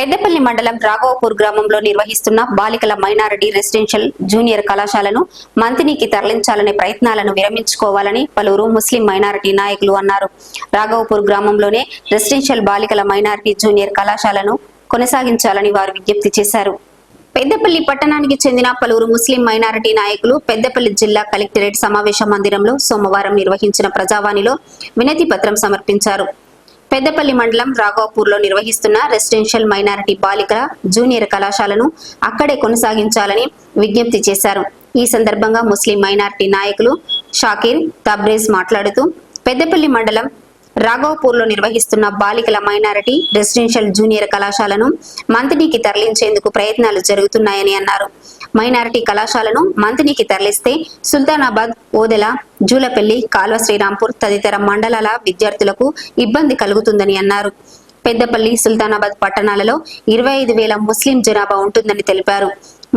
పెద్దపల్లి మండలం రాఘవపూర్ గ్రామంలో నిర్వహిస్తున్న బాలికల మైనారిటీ రెసిడెన్షియల్ జూనియర్ కళాశాలను మంతినికి తరలించాలనే ప్రయత్నాలను విరమించుకోవాలని పలువురు ముస్లిం మైనారిటీ నాయకులు అన్నారు. రాఘవపూర్ గ్రామంలోనే రెసిడెన్షియల్ బాలికల మైనారిటీ జూనియర్ కళాశాలను కొనసాగించాలని వారు విజ్ఞప్తి చేశారు. పెద్దపల్లి పట్టణానికి చెందిన పలువురు ముస్లిం మైనారిటీ నాయకులు పెద్దపల్లి జిల్లా కలెక్టరేట్ సమావేశ మందిరంలో సోమవారం నిర్వహించిన ప్రజావాణిలో వినతి పత్రం సమర్పించారు. పెద్దపల్లి మండలం రాఘవపూర్లో నిర్వహిస్తున్న రెసిడెన్షియల్ మైనారిటీ బాలికల జూనియర్ కళాశాలను అక్కడే కొనసాగించాలని విజ్ఞప్తి చేశారు. ఈ సందర్భంగా ముస్లిం మైనారిటీ నాయకులు షాకీర్ తబ్రేజ్ మాట్లాడుతూ పెద్దపల్లి మండలం రాఘవపూర్లో నిర్వహిస్తున్న బాలికల మైనారిటీ రెసిడెన్షియల్ జూనియర్ కళాశాలను మంత్రికి తరలించేందుకు ప్రయత్నాలు జరుగుతున్నాయని అన్నారు. మైనారిటీ కళాశాలను మంతినికి తరలిస్తే సుల్తానాబాద్ ఓదెల జూలపల్లి కాల్వ శ్రీరాంపూర్ తదితర మండలాల విద్యార్థులకు ఇబ్బంది కలుగుతుందని అన్నారు. పెద్దపల్లి సుల్తానాబాద్ పట్టణాలలో ఇరవై ఐదు వేల ముస్లిం జనాభా ఉంటుందని తెలిపారు.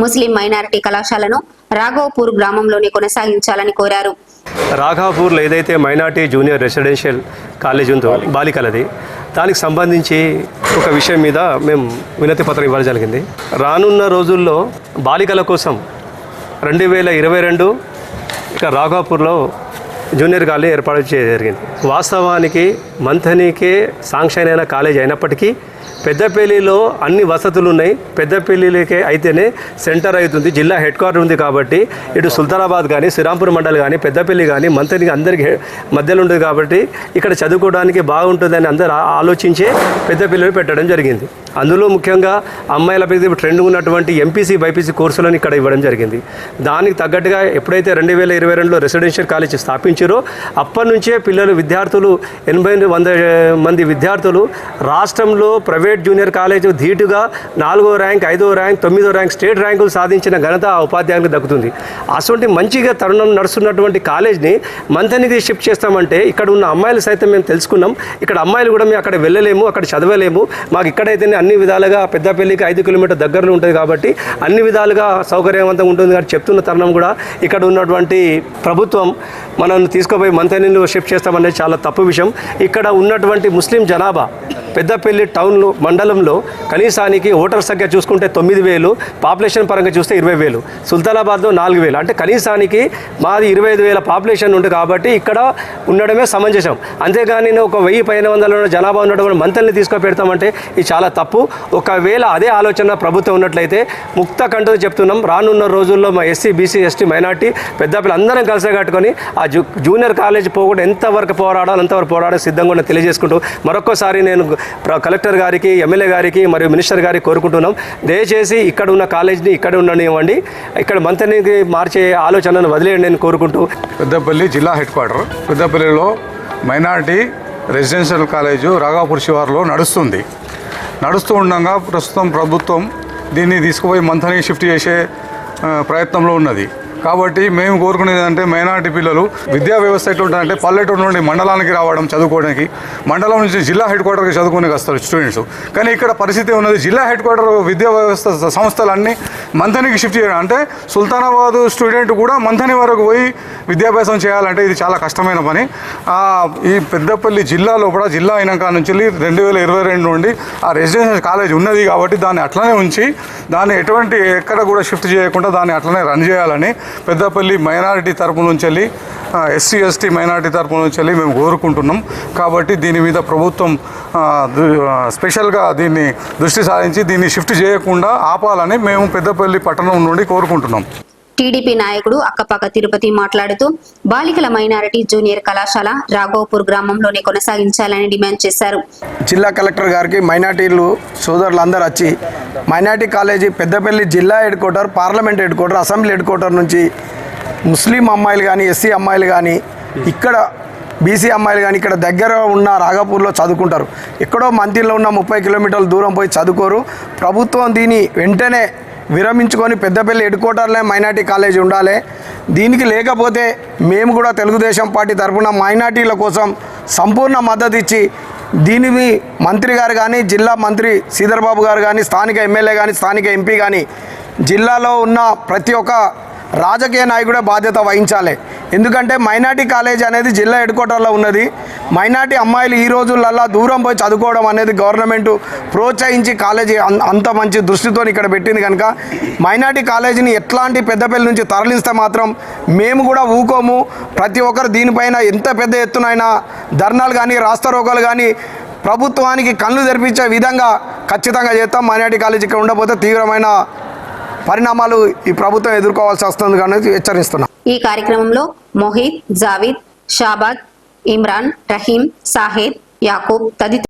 ముస్లిం మైనారిటీ కళాశాలను రాఘవపూర్ గ్రామంలోనే కొనసాగించాలని కోరారు. రాఘవపూర్లో ఏదైతే మైనార్టీ జూనియర్ రెసిడెన్షియల్ కాలేజ్ ఉందో బాలికలది దానికి సంబంధించి ఒక విషయం మీద మేము వినతి పత్రం ఇవ్వడం జరిగింది. రానున్న రోజుల్లో బాలికల కోసం రెండు వేల ఇరవై రెండు ఇక రాఘాపూర్లో జూనియర్ కాలేజ్ ఏర్పాటు చేయడం జరిగింది. వాస్తవానికి మంథనీకే శాంక్షన్ అయిన కాలేజ్ అయినప్పటికీ పెద్దపల్లిలో అన్ని వసతులు ఉన్నాయి. పెద్దపల్లికే అయితేనే సెంటర్ అవుతుంది జిల్లా హెడ్ క్వార్టర్ ఉంది కాబట్టి ఇటు సుల్తానాబాద్ కానీ శ్రీరాంపూర్ మండల్ కానీ పెద్దపల్లి కానీ మంతనికి అందరికి మధ్యలో ఉంటుంది కాబట్టి ఇక్కడ చదువుకోవడానికి బాగుంటుందని అందరూ ఆలోచించే పెద్దపల్లిలో పెట్టడం జరిగింది. అందులో ముఖ్యంగా అమ్మాయిల పెద్ద ట్రెండ్ ఉన్నటువంటి ఎంపీసీ బైపీసీ కోర్సులను ఇక్కడ ఇవ్వడం జరిగింది. దానికి తగ్గట్టుగా ఎప్పుడైతే రెండు వేల ఇరవై రెండులో రెసిడెన్షియల్ కాలేజ్ స్థాపించారో అప్పటి నుంచే పిల్లలు విద్యార్థులు ఎనభై వంద మంది విద్యార్థులు రాష్ట్రంలో ప్రైవేట్ జూనియర్ కాలేజ్ ధీటుగా నాలుగో ర్యాంక్ ఐదో ర్యాంక్ తొమ్మిదో ర్యాంక్ స్టేట్ ర్యాంకులు సాధించిన ఘనత ఆ ఉపాధ్యాయులకు దక్కుతుంది. అటువంటి మంచిగా తరుణం నడుస్తున్నటువంటి కాలేజ్ని మంతనికి షిఫ్ట్ చేస్తామంటే ఇక్కడ ఉన్న అమ్మాయిలు సైతం మేము తెలుసుకున్నాం. ఇక్కడ అమ్మాయిలు కూడా మేము అక్కడ వెళ్ళలేము అక్కడ చదవలేము. మాకు ఇక్కడైతేనే అన్ని విధాలుగా పెద్దపల్లికి ఐదు కిలోమీటర్ దగ్గరలో ఉంటుంది కాబట్టి అన్ని విధాలుగా సౌకర్యవంతంగా ఉంటుంది కాబట్టి చెప్తున్న తరుణం కూడా ఇక్కడ ఉన్నటువంటి ప్రభుత్వం మనల్ని తీసుకుపోయి మంతనిలో షిఫ్ట్ చేస్తామనేది చాలా తప్పు విషయం. ఇక్కడ ఉన్నటువంటి ముస్లిం జనాభా పెద్దపల్లి టౌన్లో మండలంలో కనీసానికి ఓటర్ సంఖ్య చూసుకుంటే తొమ్మిది వేలు పాపులేషన్ పరంగా చూస్తే ఇరవై వేలు సుల్తానాబాద్లో నాలుగు వేలు. అంటే కనీసానికి మాది ఇరవై ఐదు వేల పాపులేషన్ ఉంది కాబట్టి ఇక్కడ ఉండడమే సమంజసం. అంతేగాని ఒక వెయ్యి పైన వందల జనాభా ఉన్నటువంటి మంతల్ని తీసుకొని పెడతామంటే ఇది చాలా తప్పు. ఒకవేళ అదే ఆలోచన ప్రభుత్వం ఉన్నట్లయితే ముక్త కంటతో చెప్తున్నాం. రానున్న రోజుల్లో మా SC BC ST minority Peddapalli అందరం కలిసి కట్టుకొని ఆ జూ జూనియర్ కాలేజ్ పోకుండా ఎంతవరకు పోరాడాలి అంతవరకు పోరాడే సిద్ధంగా ఉన్న తెలియజేసుకుంటూ మరొకసారి నేను కలెక్టర్ గారికి ఎమ్మెల్యే గారికి మరియు మినిస్టర్ గారికి కోరుకుంటున్నాం. దయచేసి ఇక్కడ ఉన్న కాలేజ్ని ఇక్కడ ఉండనివ్వండి. ఇక్కడ మంత్రిని మార్చే ఆలోచనను వదిలేయండి నేను కోరుకుంటూ. పెద్దపల్లి జిల్లా హెడ్ క్వార్టర్. పెద్దపల్లిలో మైనార్టీ రెసిడెన్షియల్ కాలేజు రాఘాపూర్ శివార్లో నడుస్తుంది. నడుస్తూ ఉండగా ప్రస్తుతం ప్రభుత్వం దీన్ని తీసుకుపోయి మంథని షిఫ్ట్ చేసే ప్రయత్నంలో ఉన్నది. కాబట్టి మేము కోరుకునేది అంటే మైనారిటీ పిల్లలు విద్యా వ్యవస్థ ఎట్లుంటుందంటే పల్లెటూరు నుండి మండలానికి రావడం చదువుకోవడానికి. మండలం నుంచి జిల్లా హెడ్ క్వార్టర్కి చదువుకోనికి వస్తారు స్టూడెంట్స్. కానీ ఇక్కడ పరిస్థితి ఉన్నది జిల్లా హెడ్ క్వార్టర్ విద్యా వ్యవస్థ సంస్థలన్నీ మంథనికి షిఫ్ట్ చేయడం. అంటే సుల్తానాబాద్ స్టూడెంట్ కూడా మంథని వరకు పోయి విద్యాభ్యాసం చేయాలంటే ఇది చాలా కష్టమైన పని. ఈ పెద్దపల్లి జిల్లాలో కూడా జిల్లా అయినాక నుంచి రెండు వేల ఇరవై రెండు నుండి ఆ రెసిడెన్షియల్ కాలేజ్ ఉన్నది కాబట్టి దాన్ని అట్లనే ఉంచి దాన్ని ఎటువంటి ఎక్కడ కూడా షిఫ్ట్ చేయకుండా దాన్ని అట్లనే రన్ చేయాలని పెద్దపల్లి మైనారిటీ తరపు నుంచి వెళ్ళి ఎస్సీ ఎస్టీ మైనారిటీ తరపు నుంచి వెళ్ళి మేము కోరుకుంటున్నాం. కాబట్టి దీని మీద ప్రభుత్వం స్పెషల్గా దీన్ని దృష్టి సారించి దీన్ని షిఫ్ట్ చేయకుండా ఆపాలని మేము పెద్దపల్లి పట్టణం నుండి కోరుకుంటున్నాం. టీడీపీ నాయకుడు అక్కపక్క తిరుపతి మాట్లాడుతూ బాలికల మైనారిటీ జూనియర్ కళాశాల రాఘవపూర్ గ్రామంలోనే కొనసాగించాలని డిమాండ్ చేశారు. జిల్లా కలెక్టర్ గారికి మైనార్టీలు సోదరులు అందరూ వచ్చి మైనార్టీ కాలేజీ పెద్దపల్లి జిల్లా head quarter parliament head quarter assembly head quarter నుంచి ముస్లిం అమ్మాయిలు కానీ ఎస్సీ అమ్మాయిలు కానీ ఇక్కడ బీసీ అమ్మాయిలు కానీ ఇక్కడ దగ్గర ఉన్న రాఘపూర్లో చదువుకుంటారు. ఎక్కడో మంతిలో ఉన్న ముప్పై కిలోమీటర్ల దూరం పోయి చదువుకోరు. ప్రభుత్వం దీన్ని వెంటనే విరమించుకొని పెద్దపల్లి హెడ్ క్వార్టర్లే మైనార్టీ కాలేజీ ఉండాలి. దీనికి లేకపోతే మేము కూడా తెలుగుదేశం పార్టీ తరఫున మైనార్టీల కోసం సంపూర్ణ మద్దతు ఇచ్చి దీనిని మంత్రి గారు కానీ జిల్లా మంత్రి శ్రీధర్బాబు గారు కానీ స్థానిక ఎమ్మెల్యే కానీ స్థానిక ఎంపీ కానీ జిల్లాలో ఉన్న ప్రతి ఒక్క రాజకీయ నాయకుడే బాధ్యత వహించాలి. ఎందుకంటే మైనార్టీ కాలేజ్ అనేది జిల్లా హెడ్ క్వార్టర్లో ఉన్నది. మైనార్టీ అమ్మాయిలు ఈ రోజులల్లా దూరం పోయి చదువుకోవడం అనేది గవర్నమెంట్ ప్రోత్సహించి కాలేజీ అంత మంచి దృష్టితో ఇక్కడ పెట్టింది కనుక మైనార్టీ కాలేజీని ఎట్లాంటి పెద్దపల్లి నుంచి తరలిస్తే మాత్రం మేము కూడా ఊకోము. ప్రతి ఒక్కరు దీనిపైన ఎంత పెద్ద ఎత్తునైనా ధర్నాలు కానీ రాస్తారోకాలు కానీ ప్రభుత్వానికి కళ్ళు తెరిపించే విధంగా ఖచ్చితంగా చేస్తాం. మైనార్టీ కాలేజీ ఇక్కడ ఉండకపోతే తీవ్రమైన పరిణామాలు ఈ ప్రభుత్వం ఎదుర్కోవాల్సి వస్తుంది కానీ హెచ్చరిస్తున్నాం. ఈ కార్యక్రమంలో మోహిత్ జావీద్ షాబాద్ ఇమ్రాన్ రహీం సాహెద్ యాకూబ్ తదితరులు